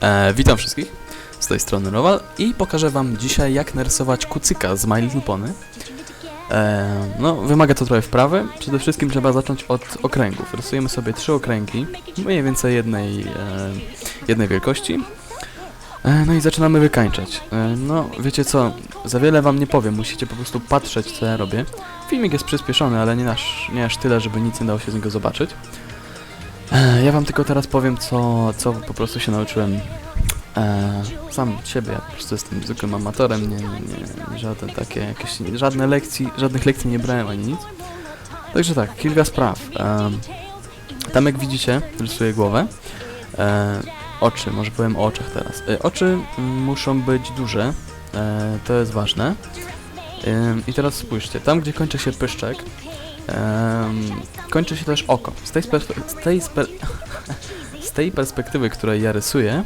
E, witam wszystkich, z tej strony Rowal i pokażę wam dzisiaj jak narysować kucyka z My Little Pony. E, no, wymaga to trochę wprawy. Przede wszystkim trzeba zacząć od okręgów. Rysujemy sobie trzy okręgi, mniej więcej jednej, e, jednej wielkości. E, no i zaczynamy wykańczać. E, no, wiecie co, za wiele wam nie powiem, musicie po prostu patrzeć co ja robię. Filmik jest przyspieszony, ale nie aż, nie aż tyle, żeby nic nie dało się z niego zobaczyć. E, Ja wam tylko teraz powiem, co, co po prostu się nauczyłem e, sam siebie. Ja po prostu jestem zwykłym amatorem, nie, nie, żadne takie jakieś, żadne lekcji, żadnych lekcji nie brałem ani nic. Także tak, kilka spraw. E, tam jak widzicie, rysuję głowę. E, oczy, może powiem o oczach teraz. E, oczy muszą być duże, e, to jest ważne. Ym, I teraz spójrzcie, tam gdzie kończy się pyszczek, em, kończy się też oko. Z tej, z tej, z tej perspektywy, której ja rysuję,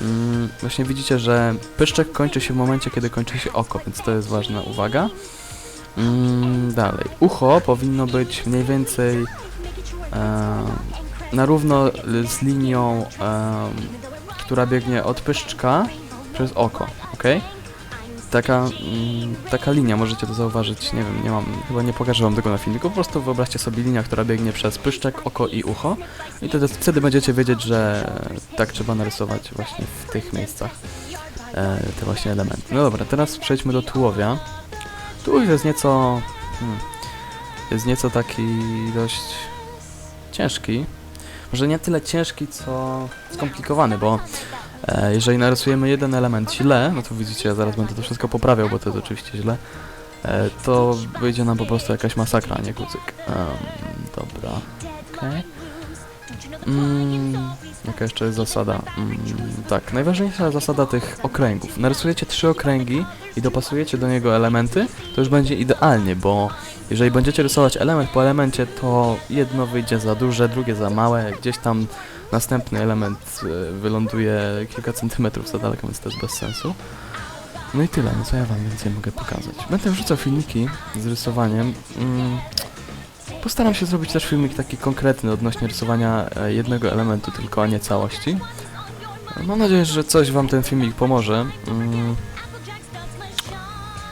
mm, właśnie widzicie, że pyszczek kończy się w momencie, kiedy kończy się oko, więc to jest ważna uwaga. Mm, dalej, ucho powinno być mniej więcej em, na równo z linią, em, która biegnie od pyszczka przez oko, ok? Taka, mm, taka linia, możecie to zauważyć, nie wiem, nie mam, chyba nie pokażę wam tego na filmiku, po prostu wyobraźcie sobie linia, która biegnie przez pyszczek, oko i ucho i wtedy, wtedy będziecie wiedzieć, że tak trzeba narysować właśnie w tych miejscach e, te właśnie elementy. No dobra, teraz przejdźmy do tułowia. Tułów jest nieco, hmm, jest nieco taki dość ciężki, może nie tyle ciężki, co skomplikowany, bo jeżeli narysujemy jeden element źle, no to widzicie, ja zaraz będę to wszystko poprawiał, bo to jest oczywiście źle, e, to wyjdzie nam po prostu jakaś masakra, nie kucyk. Em, dobra, okej. Mm, jaka jeszcze jest zasada? Mm, tak, najważniejsza zasada tych okręgów. Narysujecie trzy okręgi i dopasujecie do niego elementy, to już będzie idealnie, bo jeżeli będziecie rysować element po elemencie, to jedno wyjdzie za duże, drugie za małe, gdzieś tam następny element e, wyląduje kilka centymetrów za daleko, więc to jest bez sensu. No i tyle, no co ja wam więcej mogę pokazać. Będę wrzucał filmiki z rysowaniem. Mm, postaram się zrobić też filmik taki konkretny odnośnie rysowania e, jednego elementu tylko, a nie całości. Mam nadzieję, że coś wam ten filmik pomoże. Mm.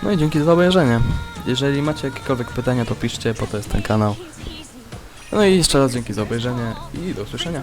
No i dzięki za obejrzenie. Jeżeli macie jakiekolwiek pytania, to piszcie, po to jest ten kanał. No i jeszcze raz dzięki za obejrzenie i do usłyszenia.